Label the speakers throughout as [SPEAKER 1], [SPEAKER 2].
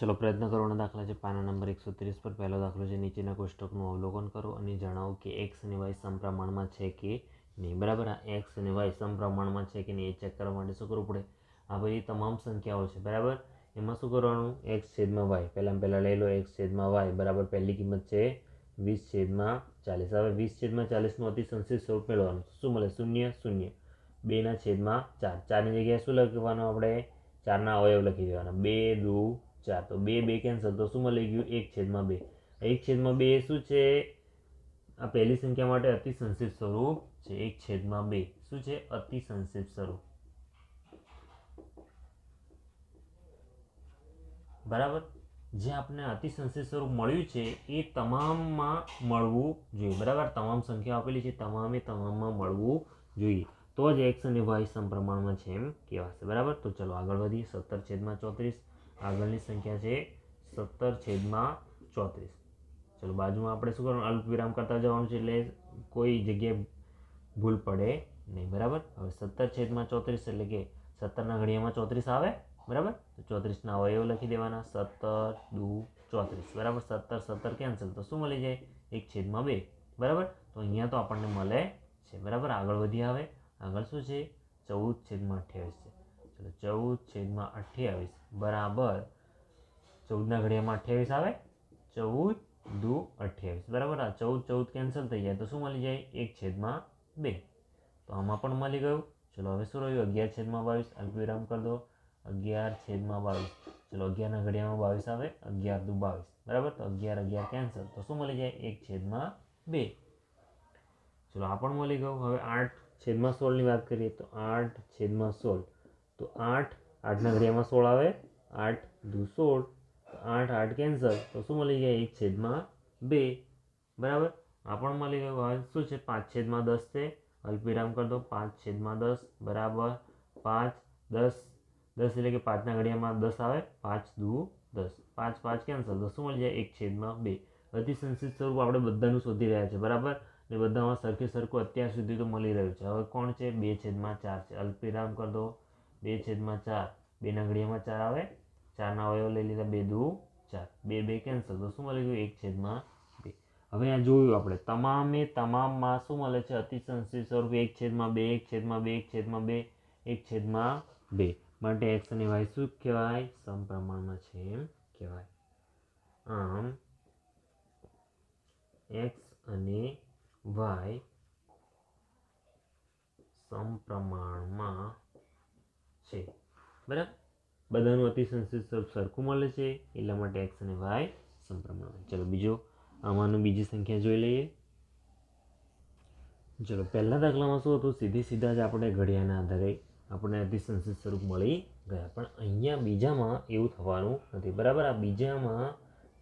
[SPEAKER 1] ચલો પ્રયત્ન કરવાના દાખલા છે પાના નંબર એકસો ત્રીસ પર પહેલો દાખલો છે. નીચેના કોષ્ટકનું અવલોકન કરો અને જણાવો કે એક્સ અને વાય સમપ્રમાણમાં છે કે નહીં. બરાબર? આ એક્સ અને વાય સમપ્રમાણમાં છે કે નહીં એ ચેક કરવા માટે શું કરવું પડે? આ બધી તમામ સંખ્યાઓ છે. બરાબર? એમાં શું કરવાનું? એક્સ છેદમાં વાય પહેલાં પહેલાં લઈ લો. એક્સ છેદમાં વાય બરાબર? પહેલી કિંમત છે વીસ છેદમાં ચાલીસ. હવે વીસ છેદમાં ચાલીસનું અતિ સંશિત સ્વરૂપ મેળવવાનું. શું મળે? શૂન્ય શૂન્ય. બેના છેદમાં ચાર. ચારની જગ્યાએ શું લખવાનું આપણે? ચારના અવયવ લખી દેવાના. બે, દુ ચાર. તો બે બે કેન્સલ તો શું મળી ગયું? એક છેદમાં બે. એક છેદમાં બે શું છે? આ પહેલી સંખ્યા માટે અતિ સંક્ષિપ્ત સ્વરૂપ છે. એક છેદમાં બે. શું છે? અતિ સંક્ષિપ્ત સ્વરૂપ. બરાબર? જે આપણે અતિ સંક્ષિપ્ત સ્વરૂપ મળ્યું છે, એ તમામમાં મળવું જોઈએ. બરાબર? તમામ સંખ્યા આપેલી છે, તમામે તમામમાં મળવું જોઈએ. તો જ એક્સ અને વાય સમપ્રમાણમાં છે એમ કહેવાશે. બરાબર? તો ચલો આગળ વધીએ. સત્તર છેદમાં ચોત્રીસ. આગળની સંખ્યા છે સત્તર છેદમાં ચોત્રીસ. ચલો બાજુમાં આપણે શું કરવાનું? અલ્પ વિરામ કરતા જવાનું છે એટલે કોઈ જગ્યાએ ભૂલ પડે નહીં, બરાબર? હવે સત્તર છેદમાં ચોત્રીસ એટલે કે સત્તરના ઘડિયામાં ચોત્રીસ આવે, બરાબર? તો ચોત્રીસના અવયવ લખી દેવાના. સત્તર દુ ચોત્રીસ, બરાબર? સત્તર સત્તર કેન્સલ તો શું મળી જાય? એક છેદમાં બે, બરાબર? તો અહીંયા તો આપણને મળે છે, બરાબર? આગળ વધી આવે. આગળ શું છે? ચૌદ છેદમાં અઠ્યાવીસ છે. ચલો ચૌદ છેદમાં અઠ્યાવીસ બરાબર ચૌદના ઘડિયામાં અઠ્યાવીસ આવે? ચૌદ દુ અઠ્યાવીસ. બરાબર? આ ચૌદ ચૌદ કેન્સલ થઈ જાય તો શું મળી જાય? એક છેદમાં બે. તો આમાં પણ મળી ગયું. ચલો હવે શું રહ્યું? અગિયાર છેદમાં બાવીસ. અલ્પવિરામ કરી દો. અગિયાર છેદમાં બાવીસ. ચલો અગિયારના ઘડિયામાં બાવીસ આવે. અગિયાર દુ બાવીસ. બરાબર? તો અગિયાર અગિયાર કેન્સલ તો શું મળી જાય? એક છેદમાં બે. ચલો આ પણ મળી ગયું. હવે આઠ છેદમાં સોળની વાત કરીએ તો આઠ છેદમાં સોળ. તો આઠ આઠના ઘડિયામાં સોળ આવે. આઠ દુ સોળ આઠ આઠ કેન્સલ. તો શું મળી ગયા? એક છેદમાં બે. બરાબર? આ પણ મળી ગયું. શું છે? પાંચ છેદમાં દસ છે. અલ્પવિરામ કરી દો. પાંચ છેદમાં દસ. બરાબર? પાંચ, દસ. દસ એટલે કે પાંચના ઘડિયામાં દસ આવે. પાંચ દુ દસ. પાંચ પાંચ કેન્સલ. તો શું મળી જાય? એક છેદમાં બે. અતિ સંક્ષિપ્ત સ્વરૂપ આપણે બધાનું શોધી રહ્યા છે. બરાબર? ને બધામાં સરખે સરખું અત્યાર સુધી તો મળી રહ્યું છે. હવે કોણ છે? બે છેદમાં ચાર છે. અલ્પવિરામ કરી દો. બે છેદમાં ચાર. બેના ઘડિયામાં ચાર આવે. ચારના અવયવ લઈ લીધા, બે દુ ચાર. બે બે કેન્સલ તો શું મળી ગયું? એક છેદમાં બે. હવે આ જોયું આપણે. તમામે તમામમાં શું મળે છે. અતિ સ્વરૂપ એક છેદમાં બે, એક છેદમાં બે, એક છેદમાં બે, એક છેદમાં બે. માટે એક્સ અને વાય શું કહેવાય? સમપ્રમાણમાં છે એમ કહેવાય. આમ એક્સ અને વાય સમપ્રમાણમાં છે બરાબર અતિ સ્વરૂપ સરખું મળે છે, એટલા માટે એક્સ અને વાય સમપ્રમાણ ચલો બીજો, આમાંનું બીજી સંખ્યા જોઈ લઈએ. ચલો પહેલા દાખલામાં શું હતું? સીધી સીધા જ આપણે ઘડિયાળના આધારે આપણને અધિસંશિત સ્વરૂપ મળી ગયા. પણ અહીંયા બીજામાં એવું થવાનું નથી. બરાબર? આ બીજામાં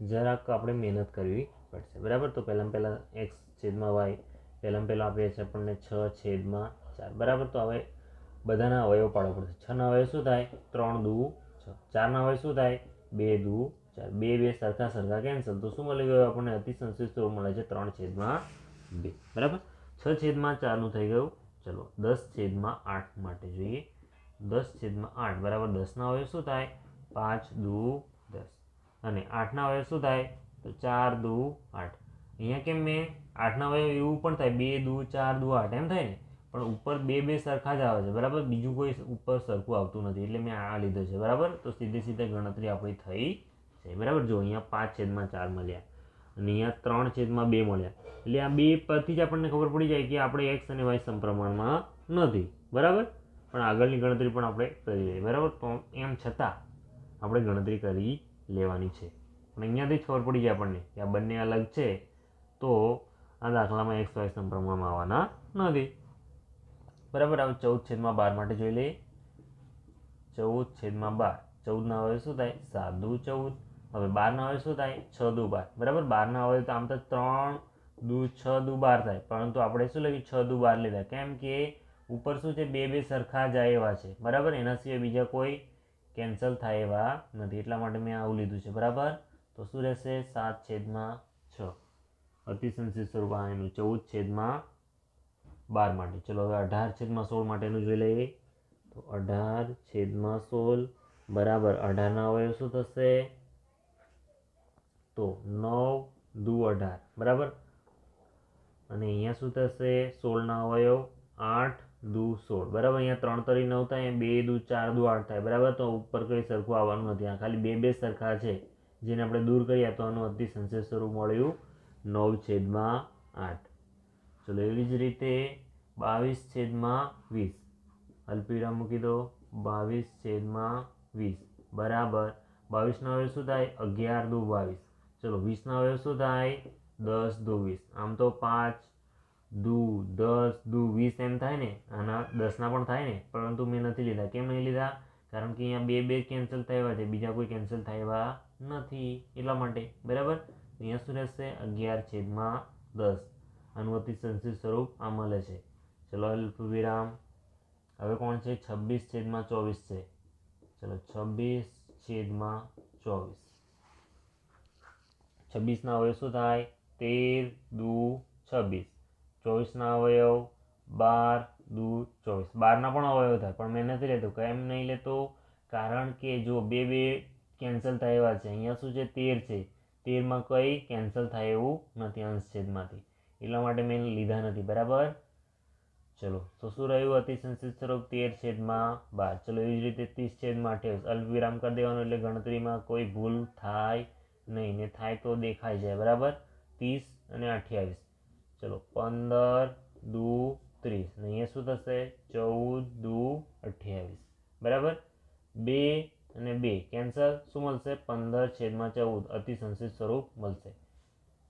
[SPEAKER 1] જરાક આપણે મહેનત કરવી પડશે. બરાબર? તો પહેલાં પહેલાં એક્સ છેદમાં વાય પહેલાં પહેલાં આપીએ છીએ આપણને છ છેદમાં ચાર. બરાબર? તો હવે બધાના અવયવ પાડવા પડશે. છના અવયવ શું થાય? ત્રણ દુ ચારના અવયવ શું થાય? બે દુ, ચાર, બે બે સરખા સરખા કેન્સલ તો શું મળી ગયું આપણને? અતિ સ્વરૂપ મળે છે ત્રણ છેદમાં બે. બરાબર? છ છેદમાં ચારનું થઈ ગયું. ચલો, દસ છેદમાં આઠ માટે જોઈએ. દસ છેદમાં આઠ, બરાબર દસના અવયવ શું થાય? પાંચ દુ દસ. અને આઠના અવયવ શું થાય? તો ચાર દુ આઠ. અહીંયા કેમ મેં આઠના અવયવ એવું પણ થાય. બે દુ, ચાર દુ, આઠ. એમ થાય ને? પણ ઉપર બે બે સરખા જ આવે છે, બરાબર? બીજું કોઈ ઉપર સરખું આવતું નથી, એટલે મેં આ લીધો છે, બરાબર? તો સીધે સીધે ગણતરી આપણી થઈ છે, બરાબર? જો અહીંયા પાંચ છેદમાં ચાર મળ્યા અને અહીંયા ત્રણ છેદમાં બે મળ્યા, એટલે આ બે પરથી જ આપણને ખબર પડી જાય કે આપણે એક્સ અને વાય સંપ્રમાણમાં નથી, બરાબર? પણ આગળની ગણતરી પણ આપણે કરી લઈએ, બરાબર? તો એમ છતાં આપણે ગણતરી કરી લેવાની છે. પણ અહીંયાથી જ ખબર પડી જાય આપણને કે આ બંને અલગ છે, તો આ દાખલામાં એક્સ વાય સંપ્રમાણમાં આવવાના નથી. બરાબર? હવે ચૌદ છેદમાં બાર માટે જોઈ લઈએ. ચૌદ છેદમાં બાર. ચૌદના હવે શું થાય? સાત દુ ચૌદ. હવે બારના હવે શું થાય? છ દુ બાર. બરાબર? બારના હવે તો આમ તો ત્રણ દુ છ દુ બાર થાય. પરંતુ આપણે શું લખ્યું? છ દુ બાર લીધા. કેમ કે ઉપર શું છે? બે બે સરખા જાય એવા છે. બરાબર? એના સિવાય બીજા કોઈ કેન્સલ થાય એવા નથી. એટલા માટે મેં આવું લીધું છે. બરાબર? તો શું રહેશે? સાત છેદમાં છ. અતિ સંક્ષિપ્ત સ્વરૂપ એનું ચૌદ છેદમાં બાર માટે. ચલો હવે અઢાર છેદમાં સોળ માટેનું જોઈ લઈએ. તો અઢાર છેદમાં સોળ બરાબર અઢારના અવયવ શું થશે? તો નવ દુ અઢાર. બરાબર? અને અહીંયા શું થશે? સોળના અવયવ આઠ દુ સોળ. બરાબર? અહીંયા ત્રણ તરી નવ થાય, બે દુ ચાર દુ આઠ થાય. બરાબર? તો ઉપર કંઈ સરખું આવવાનું નથી. આ ખાલી બે બે સરખા છે. જેને આપણે દૂર કરીએ તો આનું અતિ સંશેષ સ્વરૂપ મળ્યું નવ છેદમાં આઠ. ચલો એવી જ રીતે બાવીસ છેદમાં વીસ. અલ્પીડા મૂકી દો. બાવીસ છેદમાં વીસ. બરાબર. બાવીસના હવે શું થાય? અગિયાર દુ બાવીસ. ચલો, વીસના હવે શું થાય? દસ દુ વીસ. આમ તો પાંચ દુ દસ દુ વીસ એમ થાય ને? આના દસના પણ થાય ને? પરંતુ મેં નથી લીધા. કેમ નહીં લીધા? કારણ કે અહીંયા બે બે કેન્સલ થયા છે. બીજા કોઈ કેન્સલ થયા નથી. એટલા માટે. બરાબર? અહીંયા શું રહેશે? અગિયાર છેદમાં દસ. આનું અતિ સ્વરૂપ આ મળે છે. ચલો અલ્પ વિરામ. હવે કોણ છે? છવ્વીસ છેદમાં ચોવીસ છે. ચલો છવ્વીસ છેદમાં ચોવીસ. છવ્વીસના અવયવ શું થાય? તેર દુ છવ્વીસ. ચોવીસના અવયવ બાર દુ ચોવીસ. બારના પણ અવયવ થાય, પણ મેં નથી લેતો. કેમ નહીં લેતો? કારણ કે જો બે બે કેન્સલ થાય છે. અહીંયા શું છે? તેર છે. તેરમાં કંઈ કેન્સલ થાય એવું નથી. અંશ છેદમાંથી. એટલા માટે મેં લીધા નથી, બરાબર? ચલો, તો શું રહ્યું? અતિ સંક્ષિપ્ત સ્વરૂપ તેર છેદમાં બાર. ચલો, એવી જ રીતે ત્રીસ છેદમાં અઠ્યાવીસ. અલ્પવિરામ કરી દેવાનું એટલે ગણતરીમાં કોઈ ભૂલ થાય નહીં. ને થાય તો દેખાઈ જાય, બરાબર? ત્રીસ અને અઠ્યાવીસ. ચલો, પંદર દુ ત્રીસ. ને અહીંયા શું થશે? ચૌદ દુ અઠ્યાવીસ. બરાબર? બે અને બે. કેન્સલ શું મળશે? પંદર છેદમાં ચૌદ. અતિ સંક્ષિપ્ત સ્વરૂપ મળશે.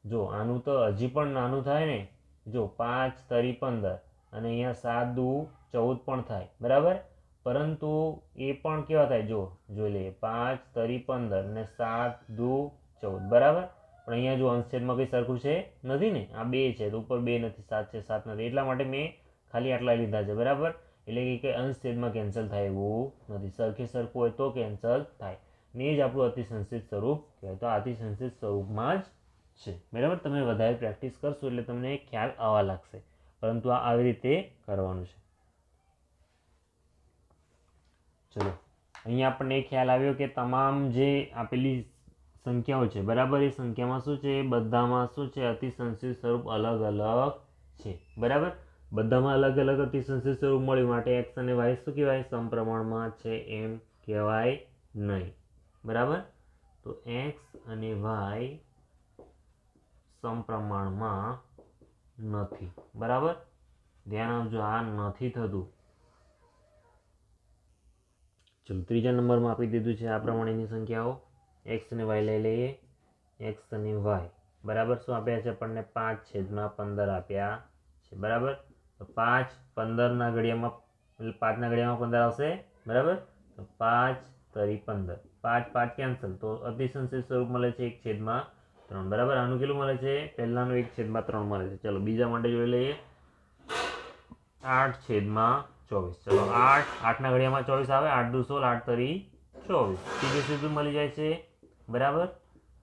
[SPEAKER 1] જો આનું તો હજી પણ નાનું થાય ને, જો પાંચ તરી પંદર, અને અહીંયા સાત દુ ચૌદ પણ થાય, બરાબર? પરંતુ એ પણ કેવા થાય? જો, જોઈ લઈએ, પાંચ તરી પંદર ને સાત દુ ચૌદ, બરાબર? પણ અહીંયા જો અંશછેદમાં કંઈ સરખું છે નથી ને? આ બે છે, તો ઉપર બે નથી, સાત છે, સાત નથી. એટલા માટે મેં ખાલી આટલા લીધા છે, બરાબર? એટલે કે કંઈ અંશછેદમાં કેન્સલ થાય એવું નથી. સરખે સરખું હોય તો કેન્સલ થાય. ને જ આપણું અતિસંશિત સ્વરૂપ કહેવાય. તો અતિ સંક્ષિપ્ત સ્વરૂપમાં જ છે. બરાબર? તમે વધારે પ્રેક્ટિસ કરશો એટલે તમને ખ્યાલ આવવા લાગશે. પરંતુ આ આવી રીતે કરવાનું છે. ચલો. અહીંયા આપણને એ ખ્યાલ આવ્યો કે તમામ જે આપેલી સંખ્યાઓ છે, બરાબર? એ સંખ્યામાં શું છે? બધામાં શું છે? અતિસંશિત સ્વરૂપ અલગ અલગ છે. બરાબર? બધામાં અલગ અલગ અતિસંશિત સ્વરૂપ મળ્યું. માટે એક્સ અને વાય શું કહેવાય? સમપ્રમાણમાં છે એમ કહેવાય નહીં. બરાબર? તો એક્સ અને વાય સમપ્રમાણમાં નથી. બરાબર? ધ્યાન આપજો, આ નથી થતું. ચલો, ત્રીજા નંબરમાં આપી દીધું છે આ પ્રમાણેની સંખ્યાઓ. એક્સ અને વાય લઈ લઈએ. એક્સ અને વાય બરાબર? શું આપ્યા છે આપણને? પાંચ છેદમાં પંદર આપ્યા છે. બરાબર? તો પાંચ પંદરના ઘડિયામાં એટલે પાંચના ઘડિયામાં પંદર આવશે. બરાબર? તો પાંચ તરી પંદર. પાંચ પાંચ કેન્સલ. તો અતિસંશિત સ્વરૂપ મળે છે એક છેદમાં ત્રણ બરાબર? આનું કેટલું મળે છે? પહેલાંનું એક છેદમાં ત્રણ મળે છે. ચલો, બીજા માટે જોઈ લઈએ. આઠ છેદમાં ચોવીસ. ચલો, આઠ, આઠના ઘડિયામાં ચોવીસ આવે, આઠ દુ સોળ, આઠ તરી ચોવીસ. સીધું સીધું મળી જાય છે. બરાબર?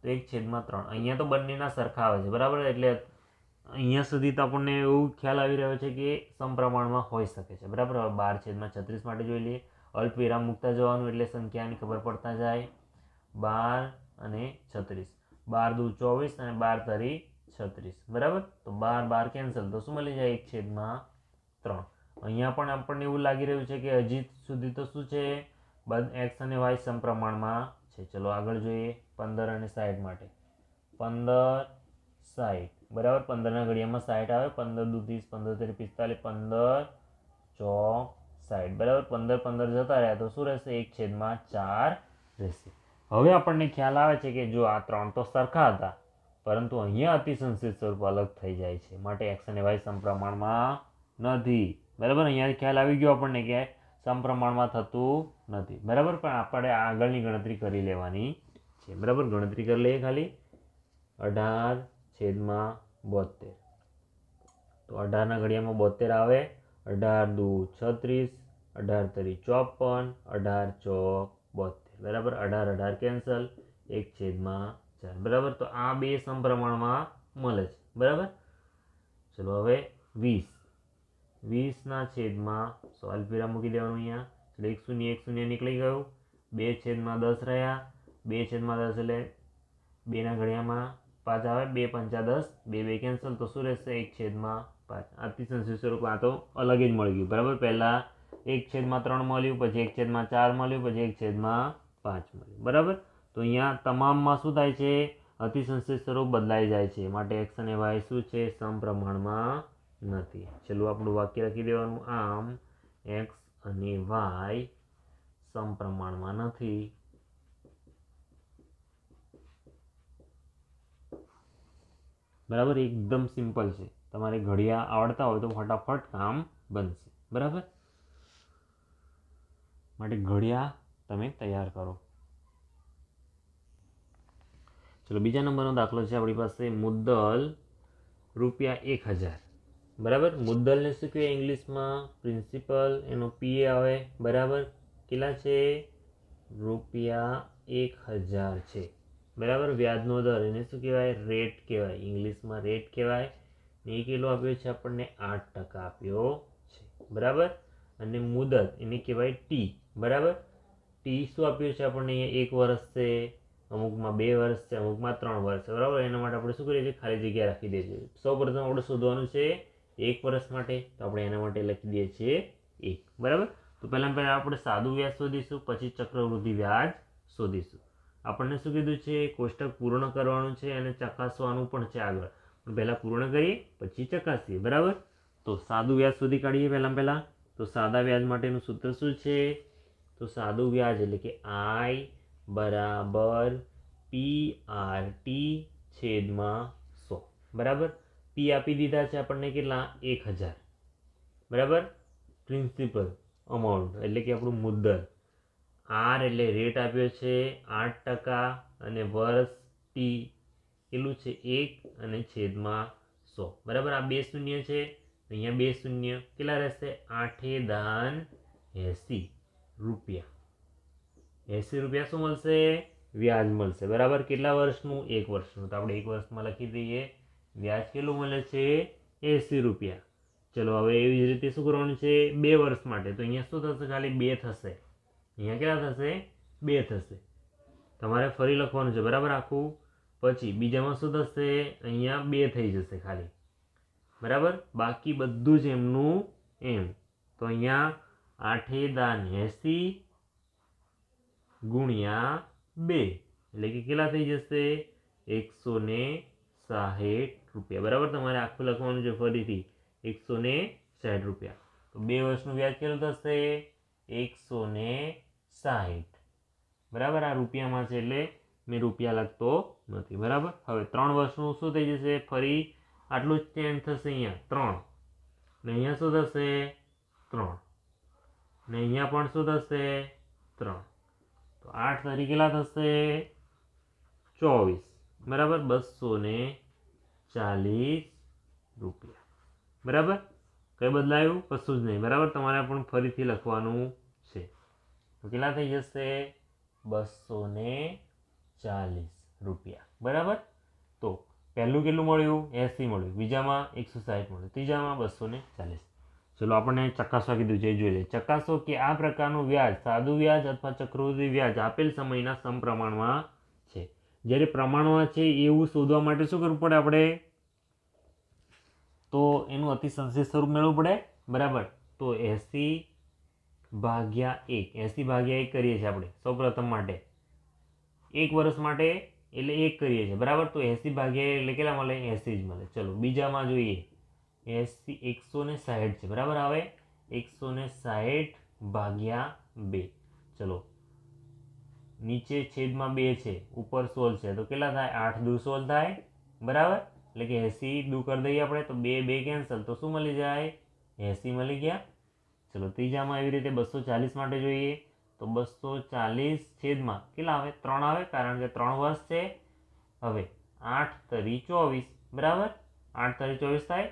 [SPEAKER 1] તો એક છેદમાં ત્રણ. અહીંયા તો બંનેના સરખા આવે છે. બરાબર? એટલે અહીંયા સુધી તો આપણને એવું ખ્યાલ આવી રહ્યો છે કે સમપ્રમાણમાં હોઈ શકે છે. બરાબર? હવે બાર છેદમાં છત્રીસ માટે જોઈ લઈએ. અલ્પ વિરામ મૂકતા જવાનું એટલે સંખ્યાની ખબર પડતા જાય. બાર અને છત્રીસ. બાર દુ ચોવીસ અને બાર તરી છત્રીસ. બરાબર? તો બાર બાર કેન્સલ તો શું મળી જાય? એક છેદમાં ત્રણ. અહીંયા પણ આપણને એવું લાગી રહ્યું છે કે હજી સુધી તો શું છે? એક્સ અને વાય સમપ્રમાણમાં છે. ચલો આગળ જોઈએ પંદર અને સાઠ માટે. પંદર સાઠ બરાબર? પંદરના ઘડિયામાં સાઠ આવે. પંદર દુ ત્રીસ, પંદર તરી, પિસ્તાલીસ, પંદર ચો સાઠ બરાબર? પંદર પંદર જતા રહ્યા તો શું રહેશે? એક છેદમાં ચાર રહેશે. હવે આપણને ખ્યાલ આવે છે કે જો આ ત્રણ તો સરખા હતા, પરંતુ અહીંયા અતિસંશિત સ્વરૂપ અલગ થઈ જાય છે. માટે એક્સ અને વાય સમપ્રમાણમાં નથી. બરાબર? અહીંયા ખ્યાલ આવી ગયો આપણને કે સમપ્રમાણમાં થતું નથી. બરાબર? પણ આપણે આગળની ગણતરી કરી લેવાની છે. બરાબર? ગણતરી કરી લઈએ ખાલી. અઢાર છેદમાં બોતેર. તો અઢારના ઘડિયામાં બોતેર આવે. અઢાર દુ છત્રીસ, અઢાર તરી ચોપન, અઢાર ચોક બોતેર બરાબર? અઢાર અઢાર કેન્સલ એક છેદમાં ચાર. બરાબર? તો આ બે સમપ્રમાણમાં મળે છે. બરાબર? ચલો હવે વીસ. વીસના છેદમાં સો. અલ્પવિરામ મૂકી દેવાનું અહીંયા. એટલે એક શૂન્ય એક શૂન્ય નીકળી ગયું. બે છેદમાં દસ રહ્યા. બે છેદમાં દસ એટલે બેના ઘડિયામાં પાંચ આવે. બે પંચા દસ. બે બે કેન્સલ તો શું રહેશે? એક છેદમાં પાંચ. અતિસંશી સ્વરૂપ આ તો અલગ જ મળી ગયું. બરાબર? પહેલાં એક છેદમાં ત્રણ મળ્યું, પછી એક છેદમાં ચાર મળ્યું, પછી એક છેદમાં પાંચ મળે. બરાબર? તો અહીંયા તમામમાં શું થાય છે? અતિસંશિત સ્વરૂપ બદલાઈ જાય છે. માટે એક્સ અને વાય શું છે? સમપ્રમાણમાં નથી. છેલ્લું આપણું વાક્ય લખી દેવાનું. આમ એક્સ અને વાય સમપ્રમાણમાં નથી. બરાબર? એકદમ સિમ્પલ છે. તમારે ઘડિયા આવડતા હોય તો ફટાફટ કામ બનશે. બરાબર? માટે ઘડિયા તમે તૈયાર કરો. ચલો, બીજા નંબરનો દાખલો છે આપણી પાસે મુદ્દલ રૂપિયા એક હજાર. બરાબર? મુદ્દલને શું કહેવાય ઇંગ્લિશમાં? પ્રિન્સિપલ, એનો પીએ આવે. બરાબર? કેટલા છે? રૂપિયા એક હજાર છે. બરાબર? વ્યાજનો દર. એને શું કહેવાય? રેટ કહેવાય. ઇંગ્લિશમાં રેટ કહેવાય. ને એ કેટલો આપ્યો છે? આપણને આઠ ટકા આપ્યો છે. બરાબર? અને મુદત એને કહેવાય ટી બરાબર? ટી શું આપ્યું છે આપણને અહીંયા એક વર્ષ છે, અમુકમાં બે વર્ષ છે, અમુકમાં ત્રણ વર્ષ છે. બરાબર? એના માટે આપણે શું કરીએ છીએ? ખાલી જગ્યા રાખી દઈએ છીએ. સૌ પ્રથમ આપણે શોધવાનું છે એક વર્ષ માટે. તો આપણે એના માટે લખી દઈએ છીએ એક. બરાબર? તો પહેલાં પહેલાં આપણે સાદું વ્યાજ શોધીશું, પછી ચક્રવૃદ્ધિ વ્યાજ શોધીશું. આપણને શું કીધું છે? કોષ્ટક પૂર્ણ કરવાનું છે અને ચકાસવાનું પણ છે આગળ. પણ પહેલાં પૂર્ણ કરીએ, પછી ચકાસીએ. બરાબર? તો સાદું વ્યાજ શોધી કાઢીએ પહેલાં પહેલાં. તો સાદા વ્યાજ માટેનું સૂત્ર શું છે? તો સાદું વ્યાજ એટલે કે આઈ બરાબર પી આર ટી છેદમાં સો. બરાબર? પી આપી દીધા છે આપણને કેટલા? એક હજાર. બરાબર? પ્રિન્સિપલ અમાઉન્ટ એટલે કે આપણું મુદ્દલ. આર એટલે રેટ આપ્યો છે આઠ ટકા અને વર્ષ ટી કેટલું છે? એક અને છેદમાં સો. બરાબર? આ બે શૂન્ય છે. અહીંયા બે શૂન્ય. કેટલા રહેશે? આઠે દાન એંસી. રૂપિયા. એંસી રૂપિયા શું મળશે? વ્યાજ મળશે. બરાબર? કેટલા વર્ષનું? એક વર્ષનું. તો આપણે એક વર્ષમાં લખી દઈએ. વ્યાજ કેટલું મળે છે? એંસી રૂપિયા. ચલો, હવે એવી જ રીતે શું કરવાનું છે? બે વર્ષ માટે. તો અહીંયા શું થશે? ખાલી બે થશે. અહીંયા કેટલા થશે? બે થશે. તમારે ફરી લખવાનું છે. બરાબર? આખું. પછી બીજામાં શું થશે? અહીંયા બે થઈ જશે ખાલી. બરાબર? બાકી બધું જ એમનું એમ. તો અહીંયા આઠે દાન એંસી ગુણ્યા બે. એટલે કે કેટલા થઈ જશે? એકસો ને સાહીઠ રૂપિયા. બરાબર? તમારે આખું લખવાનું છે ફરીથી. એકસો ને સાઠ રૂપિયા. તો બે વર્ષનું વ્યાજ કેટલું થશે એકસો ને સાહીઠ. બરાબર? આ રૂપિયામાં છે એટલે મેં રૂપિયા લખતો નથી. બરાબર? હવે ત્રણ વર્ષનું શું થઈ જશે? ફરી આટલું જ ચેન્જ થશે અહીંયા. ત્રણ. ને અહીંયા શું થશે? ત્રણ. ને અહીંયા પણ શું થશે? ત્રણ. તો આઠ કેટલા થશે? ચોવીસ. બરાબર? બસો ને ચાલીસ રૂપિયા. બરાબર? કંઈ બદલાયું? કશું જ નહીં. બરાબર? તમારે પણ ફરીથી લખવાનું છે. તો કેટલા થઈ જશે? બસો ને ચાલીસ રૂપિયા. બરાબર? તો પહેલું કેટલું મળ્યું? એંસી મળ્યું. બીજામાં એકસો સાહીઠ મળ્યું. ત્રીજામાં બસો ને ચાલીસ. ચલો આપણને ચકાસવા કીધું છે, એ જોઈ લઈએ ચકાસો કે આ પ્રકારનું વ્યાજ, સાદું વ્યાજ અથવા ચક્રવૃદ્ધિ વ્યાજ આપેલ સમયના સમપ્રમાણમાં છે. જ્યારે પ્રમાણમાં છે એવું શોધવા માટે શું કરવું પડે આપણે? તો એનું અતિસંશિત સ્વરૂપ મેળવવું પડે. બરાબર? તો એંસી ભાગ્યા એક. એંસી ભાગ્યા એક કરીએ છીએ આપણે સૌપ્રથમ માટે. એક વર્ષ માટે એટલે એક કરીએ છીએ. બરાબર? તો એંસી ભાગ્યા એટલે કેટલા મળે? એંસી જ મળે. ચલો બીજામાં જોઈએ. એંસી એકસો ને સાહીઠ છે. બરાબર આવે? એકસો ને સાહીઠ ભાગ્યા બે. ચલો. નીચે છેદમાં બે છે. ઉપર સોળ છે. તો કેટલા થાય? આઠ દુ સોળ થાય. બરાબર? એટલે કે એંસી દુ કરી દઈએ આપણે, તો બે બે કેન્સલ. તો શું મળી જાય? એંસી મળી ગયા. ચલો, ત્રીજામાં એવી રીતે બસો ચાલીસ માટે જોઈએ. તો બસો ચાલીસ છેદમાં કેટલા આવે? ત્રણ આવે, કારણ કે ત્રણ વર્ષ છે. હવે, આઠ તરી ચોવીસ. બરાબર? આઠ તરી ચોવીસ થાય.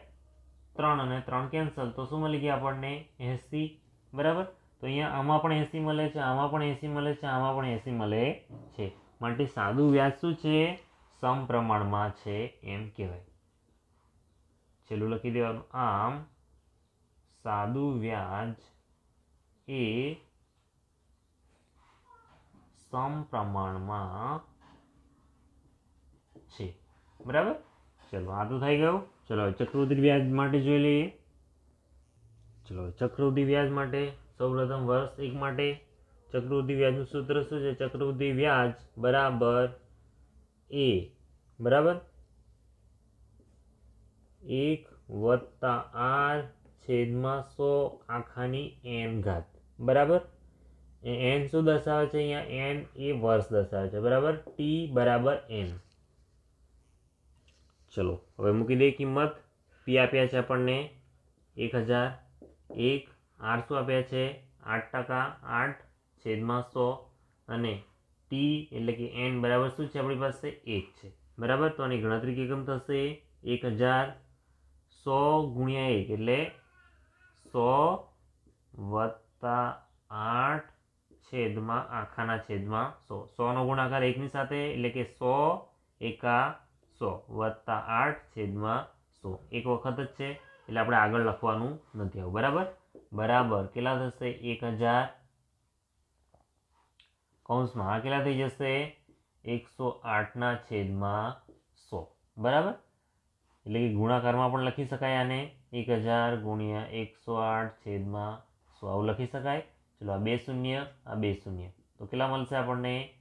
[SPEAKER 1] ત્રણ અને ત્રણ કેન્સલ તો શું મળી ગયા આપણને? એંસી. બરાબર? તો અહીંયા આમાં પણ એંસી મળે છે, આમાં પણ એંસી મળે છે, આમાં પણ એંસી મળે છે. માટે સાદું વ્યાજ શું છે? સમપ્રમાણમાં છે એમ કહેવાય. છેલ્લું લખી દેવાનું. આમ સાદું વ્યાજ એ સમપ્રમાણમાં છે. બરાબર? ચલો આ તો થઈ ગયું. ચલો ચક્રવૃદ્ધિ વ્યાજ માટે જોઈ લઈએ. ચલો ચક્રવૃદ્ધિ વ્યાજ માટે સૌપ્રથમ વર્ષ એક માટે ચક્રવૃદ્ધિ વ્યાજનું સૂત્ર શું છે? ચક્રવૃદ્ધિ વ્યાજ બરાબર એ, બરાબર? એક વત્તા આર છેદમાં સો આખાની એન ઘાત, બરાબર? એન શું દર્શાવે છે અહીંયા? એન એ વર્ષ દર્શાવે છે, બરાબર? ટી બરાબર એન. ચલો, હવે મૂકી દઈએ કિંમત. પી આપ્યા છે આપણને એક હજાર, એક આઠસો આપ્યા છે, આઠ ટકા આઠ છેદમાં સો અને ટી એટલે કે એન બરાબર શું છે આપણી પાસે? એક છે. બરાબર? તો આની ગણતરી કેમ થશે? એક હજાર સો ગુણ્યા એક એટલે સો વત્તા આઠ છેદમાં આખાના છેદમાં સો. સોનો ગુણાકાર એકની સાથે એટલે કે સો એકા સો વત્તા આઠ છેદમાં સો. એક વખત જ છે, એટલે આપણે આગળ લખવાનું નથી આવું. બરાબર? બરાબર. કેટલા થશે? એક હજાર કૌંસમાં. આ કેટલા થઈ જશે? એકસો આઠના છેદમાં સો. બરાબર? એટલે કે ગુણાકારમાં પણ લખી શકાય આને. એક હજાર ગુણ્યા એકસો આઠ છેદમાં સો. આવું લખી શકાય. ચલો, આ બે શૂન્ય, આ બે શૂન્ય. તો કેટલા મળશે આપણને?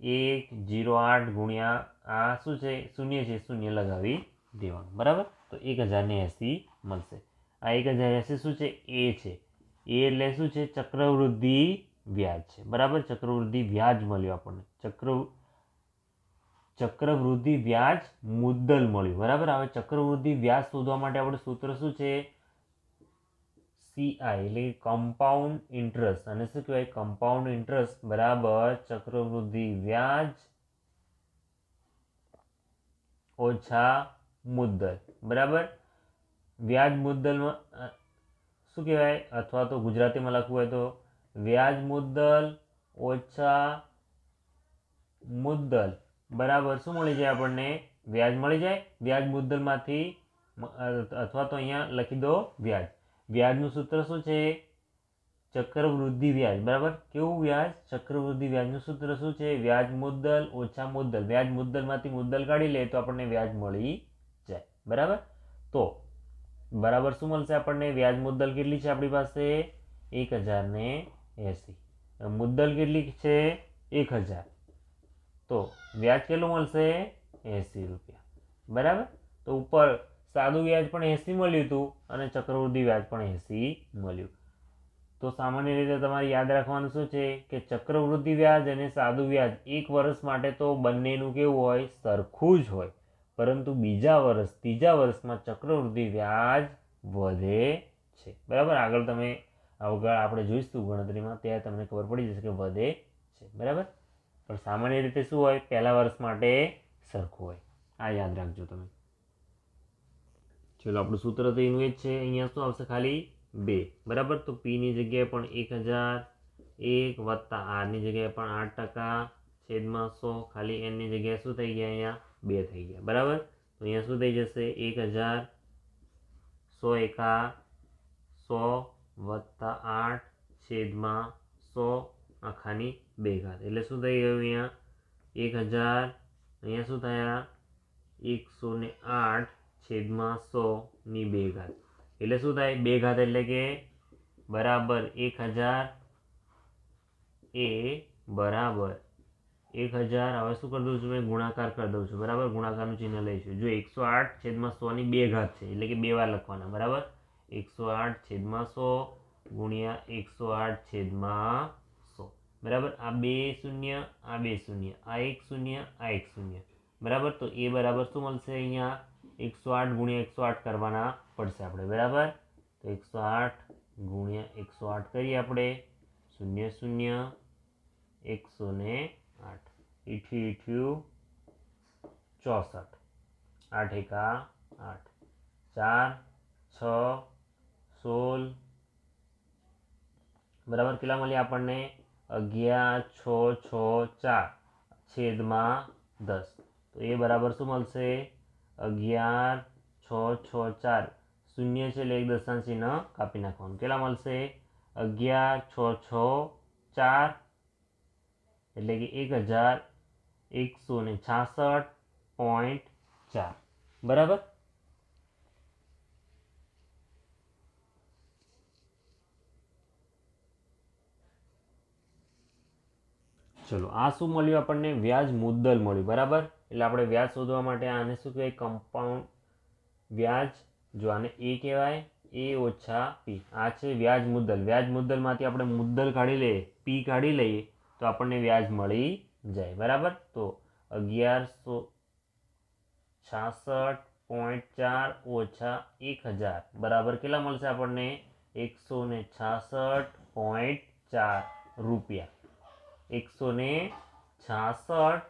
[SPEAKER 1] એક, જીરો આઠ ગુણ્યા આ શું છે? શૂન્ય છે, શૂન્ય લગાવી દેવાનું. બરાબર? તો એક હજારને એંસી મળશે. આ એક હજાર એંસી શું છે? એ છે. એ એટલે શું છે? ચક્રવૃદ્ધિ વ્યાજ છે. બરાબર? ચક્રવૃદ્ધિ વ્યાજ મળ્યું આપણને. ચક્ર ચક્રવૃદ્ધિ વ્યાજ મુદ્દલ મળ્યું. બરાબર? હવે ચક્રવૃદ્ધિ વ્યાજ શોધવા માટે આપણે સૂત્ર શું છે? સીઆઈ એટલે કમ્પાઉન્ડ ઇન્ટરેસ્ટ અને શું કહેવાય? કમ્પાઉન્ડ ઇન્ટરેસ્ટ બરાબર ચક્રવૃદ્ધિ વ્યાજ ઓછા મુદ્દલ, બરાબર? વ્યાજ મુદ્દલમાં શું કહેવાય? અથવા તો ગુજરાતીમાં લખવું હોય તો વ્યાજ મુદ્દલ ઓછા મુદ્દલ, બરાબર? શું મળી જાય આપણને? વ્યાજ મળી જાય? વ્યાજ મુદ્દલમાંથી અથવા તો અહીંયા લખી દો વ્યાજ. વ્યાજનું સૂત્ર શું છે? ચક્રવૃદ્ધિ વ્યાજ, બરાબર? કેવું વ્યાજ? ચક્રવૃદ્ધિ વ્યાજનું સૂત્ર શું છે? વ્યાજ મુદ્દલ ઓછા મુદ્દલ. વ્યાજ મુદ્દલમાંથી મુદ્દલ કાઢી લે તો આપણને વ્યાજ મળી જાય, બરાબર? તો બરાબર શું મળશે આપણને? વ્યાજ મુદ્દલ કેટલી છે આપણી પાસે? એક હજાર ને એંસી. મુદ્દલ કેટલી છે? એક હજાર. તો વ્યાજ કેટલું મળશે? એંસી રૂપિયા, બરાબર? તો ઉપર સાદું વ્યાજ પણ એંસી મળ્યું હતું અને ચક્રવૃદ્ધિ વ્યાજ પણ એંસી મળ્યું. તો સામાન્ય રીતે તમારે યાદ રાખવાનું શું છે કે ચક્રવૃદ્ધિ વ્યાજ અને સાદું વ્યાજ એક વર્ષ માટે તો બંનેનું કેવું હોય, સરખું જ હોય. પરંતુ બીજા વર્ષ, ત્રીજા વર્ષમાં ચક્રવૃદ્ધિ વ્યાજ વધે છે. બરાબર? આગળ તમે, આગળ આપણે જોઈશું ગણતરીમાં, ત્યારે તમને ખબર પડી જશે કે વધે છે. બરાબર? પણ સામાન્ય રીતે શું હોય? પહેલા વર્ષ માટે સરખું હોય. આ યાદ રાખજો તમે. ચલો, આપણું સૂત્ર તો એનું જ છે. અહીંયા શું આવશે ખાલી? બે. બરાબર? તો પીની જગ્યાએ પણ એક હજાર એક વત્તા આરની જગ્યાએ પણ આઠ ટકા છેદમાં સો. ખાલી એનની જગ્યાએ શું થઈ ગયા અહીંયા? બે થઈ ગયા. બરાબર? તો અહીંયા શું થઈ જશે? એક હજાર સો એકા સો વત્તા આઠ છેદમાં સો આખાની બે ઘાત. એટલે શું થઈ ગયું અહીંયા? એક હજાર અહીંયા શું થયા? એકસો ને આઠ છેદમાં સોની બે ઘાત. એટલે શું થાય? બે ઘાત એટલે કે બરાબર એક હજાર એ બરાબર. એક હજાર, હવે શું કરી દઉં છું? મેં ગુણાકાર કરી દઉં છું. બરાબર? ગુણાકારનું ચિહ્ન લઈશું. જો એકસો આઠ છેદમાં સોની બે ઘાત છે, એટલે કે બે વાર લખવાના. બરાબર? એકસો આઠ છેદમાં સો ગુણ્યા એકસો આઠ છેદમાં સો. બરાબર? આ બે શૂન્ય, આ બે શૂન્ય, આ એક શૂન્ય, આ એક શૂન્ય. બરાબર? તો એ બરાબર શું મળશે અહીંયા? એકસો આઠ ગુણ્યા એકસો આઠ કરવાના પડશે આપણે, બરાબર? તો એકસો આઠ ગુણ્યા એકસો આઠ કરીએ આપણે. શૂન્ય શૂન્ય એકસો ને આઠ. ઈઠી ઈઠ્યું ચોસઠ. આઠ એકા આઠ. ચાર, છ, સોળ. બરાબર? કેટલા મળ્યા આપણને? અગિયાર, છ છ, ચાર. છેદમાં દસ. તો એ બરાબર શું મળશે? અગિયાર, છ છ, ચાર. શૂન્ય છે એટલે એક દશાંશ ચિહ્ન કાપી નાખવાનું કેટલા મળશે અગિયાર છ છ ચાર એટલે કે એક હજાર એકસો ને છાસઠ પોઈન્ટ ચાર બરાબર ચલો આ શું મળ્યું આપણને વ્યાજ મુદ્દલ મળ્યું બરાબર એટલે આપણે વ્યાજ શોધવા માટે આને શું કહેવાય કમ્પાઉન્ડ વ્યાજ જો આને એ કહેવાય, એ ઓછા પી. આ છે વ્યાજ મુદ્દલ. વ્યાજ મુદ્દલમાંથી આપણે મુદ્દલ કાઢી લઈએ, પી કાઢી લઈએ, તો આપણને વ્યાજ મળી જાય. બરાબર? તો અગિયારસો છાસઠ પોઈન્ટ ચાર ઓછા એક હજાર. બરાબર કેટલા મળશે આપણને? એકસો ને છાસઠ પોઈન્ટ ચાર રૂપિયા. એકસો ને છાસઠ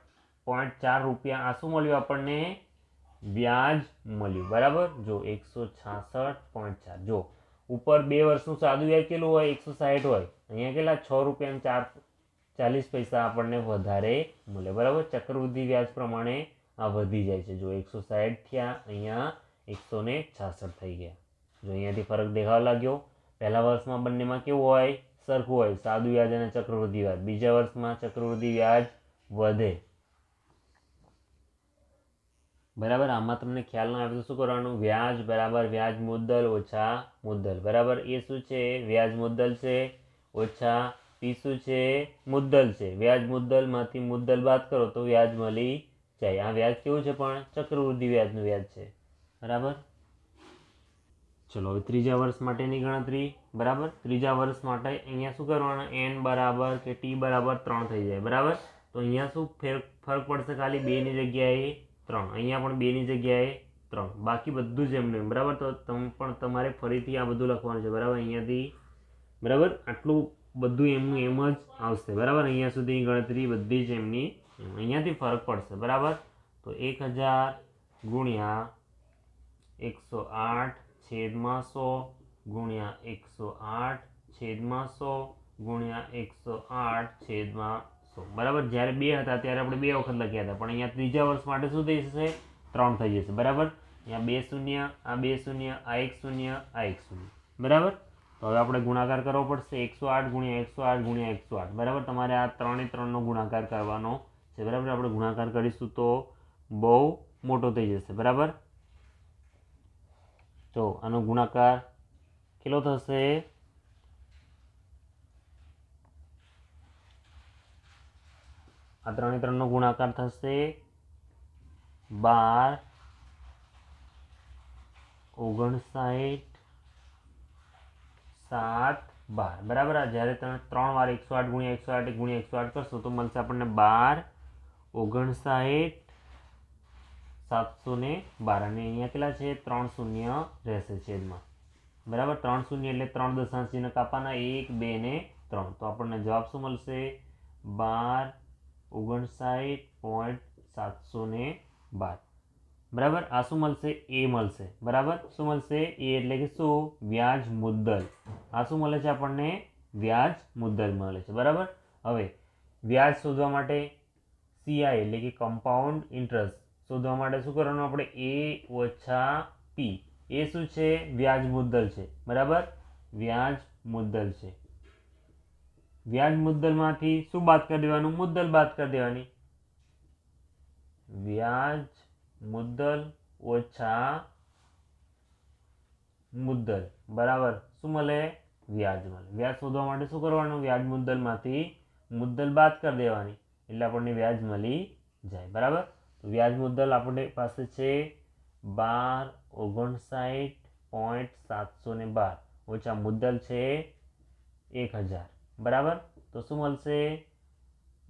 [SPEAKER 1] પોઈન્ટ ચાર રૂપિયા. આ શું મળ્યું આપણને? વ્યાજ મળ્યું, બરાબર? જો એકસો છાસઠ પોઈન્ટ ચાર, જો ઉપર બે વર્ષનું સાદું વ્યાજ કેટલું હોય? એકસો સાહીઠ હોય. અહીંયા કેટલા? છ રૂપિયા ચાર, ચાલીસ પૈસા આપણને વધારે મળે, બરાબર? ચક્રવૃદ્ધિ વ્યાજ પ્રમાણે આ વધી જાય છે. જો એકસો સાહીઠ થયા, અહીંયા એકસો ને છાસઠ થઈ ગયા. જો અહીંયાથી ફરક દેખાવા લાગ્યો, પહેલા વર્ષમાં બંનેમાં કેવું હોય? સરખું હોય. સાદું વ્યાજ અને ચક્રવૃદ્ધિ વ્યાજ. બીજા વર્ષમાં ચક્રવૃદ્ધિ વ્યાજ વધે. બરાબર? આમાં તમને ખ્યાલ ના આવે તો શું કરવાનું? વ્યાજ બરાબર, વ્યાજ મુદ્દલ ઓછા મુદ્દલ. બરાબર? એ શું છે? વ્યાજ મુદ્દલ છે, ઓછા પી શું છે? મુદ્દલ છે. વ્યાજ મુદ્દલમાંથી મુદ્દલ બાદ કરો તો વ્યાજ મળી જાય. આ વ્યાજ કેવું છે પણ? ચક્રવૃદ્ધિ વ્યાજનું વ્યાજ છે. બરાબર? ચલો, હવે ત્રીજા વર્ષ માટેની ગણતરી. બરાબર? ત્રીજા વર્ષ માટે અહીંયા શું કરવાનું? એન બરાબર કે ટી બરાબર ત્રણ થઈ જાય. બરાબર? તો અહીંયા શું ફેર, ફરક પડશે? ખાલી બેની જગ્યાએ ત્રણ. અહીંયા પણ બેની જગ્યાએ ત્રણ. બાકી બધું જ એમને. એમ બરાબર? તો તમ, પણ તમારે ફરીથી આ બધું લખવાનું છે. બરાબર? અહીંયાથી, બરાબર? આટલું બધું એમનું એમ જ આવશે. બરાબર? અહીંયા સુધી ગણતરી બધી જ એમની એમ. અહીંયાથી ફરક પડશે. બરાબર? તો એક હજાર ગુણ્યા એકસો આઠ છેદમાં સો ગુણ્યા એકસો આઠ છેદમાં સો ગુણ્યા એકસો આઠ છેદમાં સો બરાબર, જ્યારે બે હતા ત્યારે આપણે બે વખત લખ્યા હતા. પણ અહીંયા ત્રીજા વર્ષ માટે શું થઈ જશે? ત્રણ થઈ જશે. બરાબર? અહીંયા બે શૂન્ય, આ બે શૂન્ય, આ એક શૂન્ય, આ એક શૂન્ય. બરાબર? તો હવે આપણે ગુણાકાર કરવો પડશે. એકસો આઠ ગુણ્યા એકસો આઠ ગુણ્યા એકસો આઠ. બરાબર? તમારે આ ત્રણે ત્રણનો ગુણાકાર કરવાનો છે. બરાબર? આપણે ગુણાકાર કરીશું તો બહુ મોટો થઈ જશે. બરાબર? તો આનો ગુણાકાર કેટલો થશે? આ ત્રણે ત્રણનો ગુણાકાર થશે બાર, ઓગણસાઠ, સાત, બાર. બરાબર? જ્યારે તમે ત્રણ વાર એકસો આઠ ગુણ્યા એકસો આઠ ગુણ્યા એકસો આઠ કરશો તો મળશે આપણને બાર, ઓગણસાઠ સાતસો ને બાર. અને અહીંયા કેટલા છે? ત્રણ શૂન્ય રહેશે છેદમાં. બરાબર? ત્રણ શૂન્ય એટલે ત્રણ દશાંશ ચિહ્ન કાપાના એક, બે ને ત્રણ. તો આપણને જવાબ શું મળશે? બાર ઓગણસાઠ પોઈન્ટ સાતસો ને બાર. બરાબર? આ શું મળશે? એ મળશે. બરાબર? શું મળશે? એ એટલે કે શું? વ્યાજ મુદ્દલ. આ શું મળે છે આપણને? વ્યાજ મુદ્દલ મળે છે. બરાબર? હવે, વ્યાજ શોધવા માટે સીઆઈ એટલે કે કમ્પાઉન્ડ ઇન્ટરેસ્ટ શોધવા માટે શું કરવાનું આપણે? એ ઓછા પી એ શું છે? વ્યાજ મુદ્દલ છે. બરાબર? વ્યાજ મુદ્દલ છે. વ્યાજ મુદ્દલમાંથી શું બાદ કરી દેવાનું? મુદ્દલ બાદ કરી દેવાની. વ્યાજ મુદ્દલ ઓછા મુદ્દલ. બરાબર? શું મળે? વ્યાજ મળે. વ્યાજ શોધવા માટે શું કરવાનું? વ્યાજ મુદ્દલમાંથી મુદ્દલ બાદ કરી દેવાની. એટલે આપણને વ્યાજ મળી જાય. બરાબર? તો વ્યાજ મુદ્દલ આપણે પાસે છે બાર ઓગણસાઠ પોઈન્ટ સાતસો ને બાર. ઓછા મુદ્દલ છે એક હજાર. બરાબર? તો શું મળશે?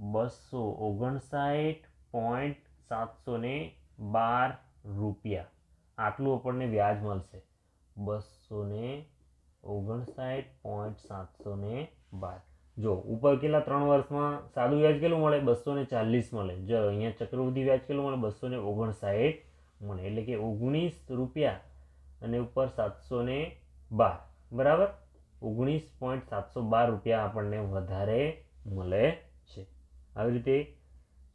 [SPEAKER 1] બસો ઓગણસાઠ પોઈન્ટ સાતસો ને બાર રૂપિયા. આટલું આપણને વ્યાજ મળશે. બસો ને ઓગણસાઠ પોઈન્ટ સાતસો ને બાર. જો, ઉપર કેટલા ત્રણ વર્ષમાં સાદું વ્યાજ કેટલું મળે? બસો ને ચાલીસ મળે. જો, અહીંયા ચક્રવૃદ્ધિ વ્યાજ કેટલું મળે? બસો ને ઓગણસાઠ મળે. એટલે કે ઓગણીસ રૂપિયા અને ઉપર સાતસો ને બાર. બરાબર? ઓગણીસ પોઈન્ટ સાતસો બાર રૂપિયા આપણને વધારે મળે છે. આવી રીતે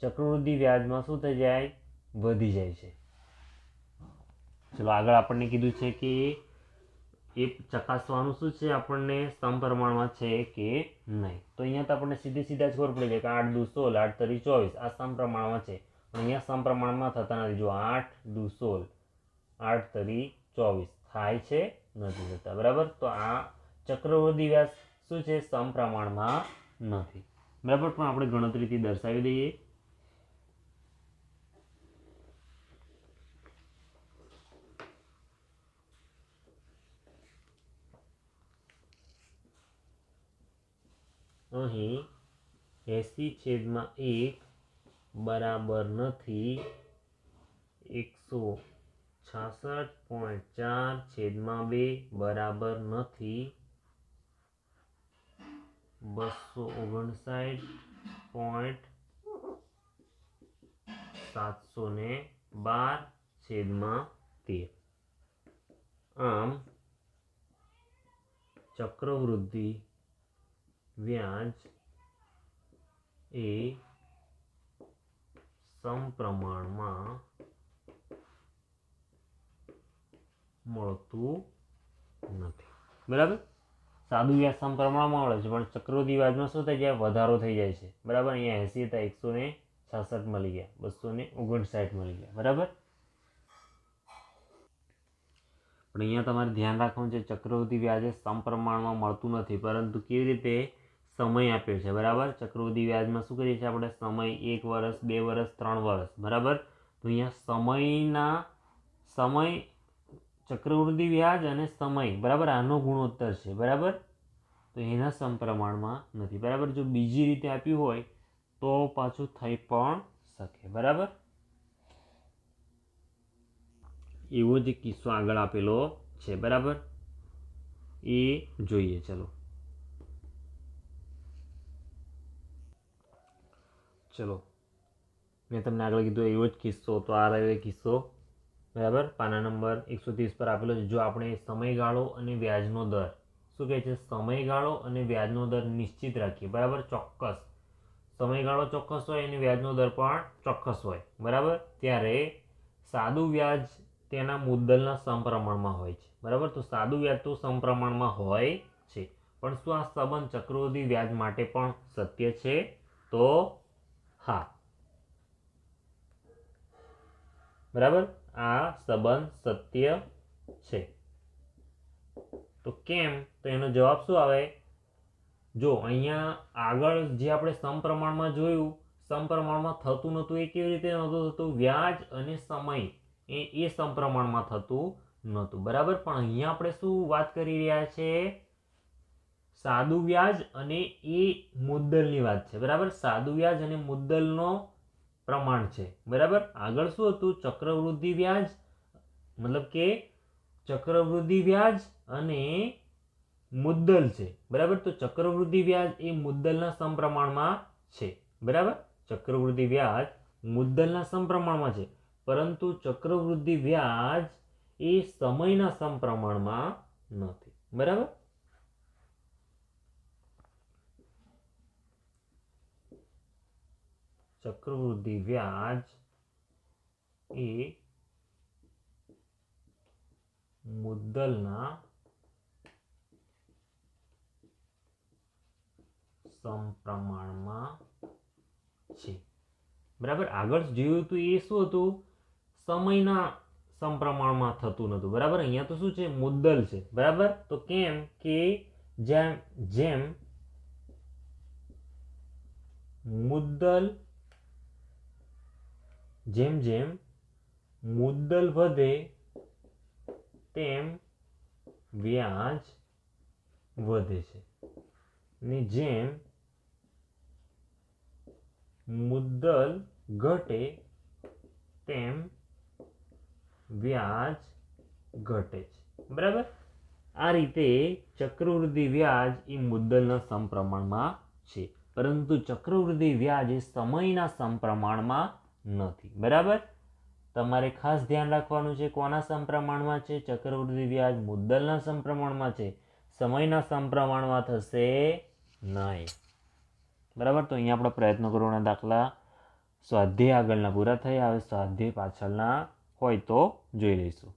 [SPEAKER 1] ચક્રવૃદ્ધિ વ્યાજમાં શું થઈ જાય? વધી જાય છે. ચલો, આગળ આપણને કીધું છે કે એ ચકાસવાનું શું છે આપણને સમ પ્રમાણમાં છે કે નહીં. તો અહીંયા તો આપણને સીધી સીધા જ ખબર પડી જાય કે આઠ દુ સોળ આઠ તરી ચોવીસ. આ સમ પ્રમાણમાં છે. પણ અહીંયા સમ પ્રમાણમાં થતા નથી. જો આઠ દુ સોળ આઠ તરી ચોવીસ. થાય છે, નથી થતા. બરાબર? તો આ ચક્રવૃદ્ધિ વ્યાસ શું છે? સમપ્રમાણમાં નથી. બરાબર, પણ આપણે ગણતરીથી દર્શાવી દઈએ. અહીં એસી છેદમાં એક બરાબર નથી. એકસો છાસઠ પોઈન્ટ ચાર છેદમાં બે બરાબર નથી. બસો ઓગણસાઠ પોઈન્ટ સાતસો ને બાર છેદમાં તેર. આમ, ચક્રવૃદ્ધિ વ્યાજ એ સમપ્રમાણમાં મળતું નથી. બરાબર? સાદું વ્યાજ સમપ્રમાણમાં મળે છે, પણ ચક્રવૃદ્ધિ વ્યાજમાં શું થાય જાય વધારો થઈ જાય છે. બરાબર? અહીંયા એસી હતા એકસો ને છાસઠ મળી ગયા બસો ને ઓગણસાઠ મળી ગયા. બરાબર? પણ અહીંયા તમારે ધ્યાન રાખવાનું છે ચક્રવૃદ્ધિ વ્યાજ સમપ્રમાણમાં મળતું નથી, પરંતુ કેવી રીતે સમય આપ્યો છે? બરાબર? ચક્રવૃદ્ધિ વ્યાજમાં શું કરીએ છીએ આપણે? સમય એક વર્ષ, બે વર્ષ, ત્રણ વર્ષ. બરાબર? તો અહીંયા સમયના, સમય ચક્રવૃદ્ધિ વ્યાજ અને સમય, બરાબર? આનો ગુણોત્તર છે, બરાબર? તો એના સમપ્રમાણમાં નથી, બરાબર? જો બીજી રીતે આપ્યું હોય, તો પાછું થઈ પણ શકે, બરાબર? એવો જ કિસ્સો આગળ આપેલો છે, બરાબર? એ જોઈએ, ચલો. ચલો. મેં તમને આગળ કીધું એવો જ કિસ્સો તો આ રહ્યો કિસ્સો. બરાબર? પાના નંબર એકસો ત્રીસ પર આપેલો છે. જો આપણે સમયગાળો અને વ્યાજનો દર, શું કહે છે? સમયગાળો અને વ્યાજનો દર નિશ્ચિત રાખીએ. બરાબર? ચોક્કસ. સમયગાળો ચોક્કસ હોય અને વ્યાજનો દર પણ ચોક્કસ હોય. બરાબર? ત્યારે સાદું વ્યાજ તેના મુદ્દલના સમપ્રમાણમાં હોય છે. બરાબર? તો સાદું વ્યાજ તો સમપ્રમાણમાં હોય છે. પણ શું આ સંબંધ ચક્રવૃદ્ધિ વ્યાજ માટે પણ સત્ય છે? તો હા. બરાબર? આ સંબંધ સત્ય છે. તો કેમ? તો એનો જવાબ શું આવે? જો અહીંયા આગળ જે આપણે સમપ્રમાણમાં જોયું, સમપ્રમાણમાં થતું નહોતું, એ કેવી રીતે નહોતું થતું? વ્યાજ અને સમય એ એ સમપ્રમાણમાં થતું નહોતું. બરાબર? પણ અહીંયા આપણે શું વાત કરી રહ્યા છે? સાદું વ્યાજ અને એ મુદ્દલની વાત છે. બરાબર? સાદું વ્યાજ અને મુદ્દલનો પ્રમાણ છે. બરાબર? આગળ શું હતું? ચક્રવૃદ્ધિ વ્યાજ, મતલબ કે ચક્રવૃદ્ધિ વ્યાજ અને મુદ્દલ છે. બરાબર? તો ચક્રવૃદ્ધિ વ્યાજ એ મુદ્દલના સમપ્રમાણમાં છે. બરાબર? ચક્રવૃદ્ધિ વ્યાજ મુદ્દલના સમપ્રમાણમાં છે. પરંતુ ચક્રવૃદ્ધિ વ્યાજ એ સમયના સમપ્રમાણમાં નથી. બરાબર? ચક્રવૃદ્ધિ વ્યાજ એ મુદ્દલના સમપ્રમાણમાં છે બરાબર આગળ જોયું હતું એ શું હતું? સમયના સમપ્રમાણમાં થતું નહોતું બરાબર? અહીંયા તો શું છે? મુદ્દલ છે, બરાબર? તો કેમ કે જેમ જેમ મુદ્દલ જેમ જેમ મુદ્દલ વધે, તેમ વ્યાજ વધે છે. ને જેમ મુદ્દલ ઘટે, તેમ વ્યાજ ઘટે છે. બરાબર? આ રીતે ચક્રવૃદ્ધિ વ્યાજ એ મુદ્દલના સમપ્રમાણમાં છે. પરંતુ ચક્રવૃદ્ધિ વ્યાજ એ સમયના સમપ્રમાણમાં નથી. બરાબર? તમારે ખાસ ધ્યાન રાખવાનું છે કોના સંપ્રમાણમાં છે? ચક્રવૃદ્ધિ વ્યાજ મુદ્દલના સંપ્રમાણમાં છે? સમયના સંપ્રમાણમાં થશે નહીં. બરાબર? તો અહીંયા આપણે પ્રયત્નો કરવાના દાખલા સ્વાધ્યાય આગળના પૂરા થયા. હવે સ્વાધ્યાય પાછળના હોય તો જોઈ લઈશું.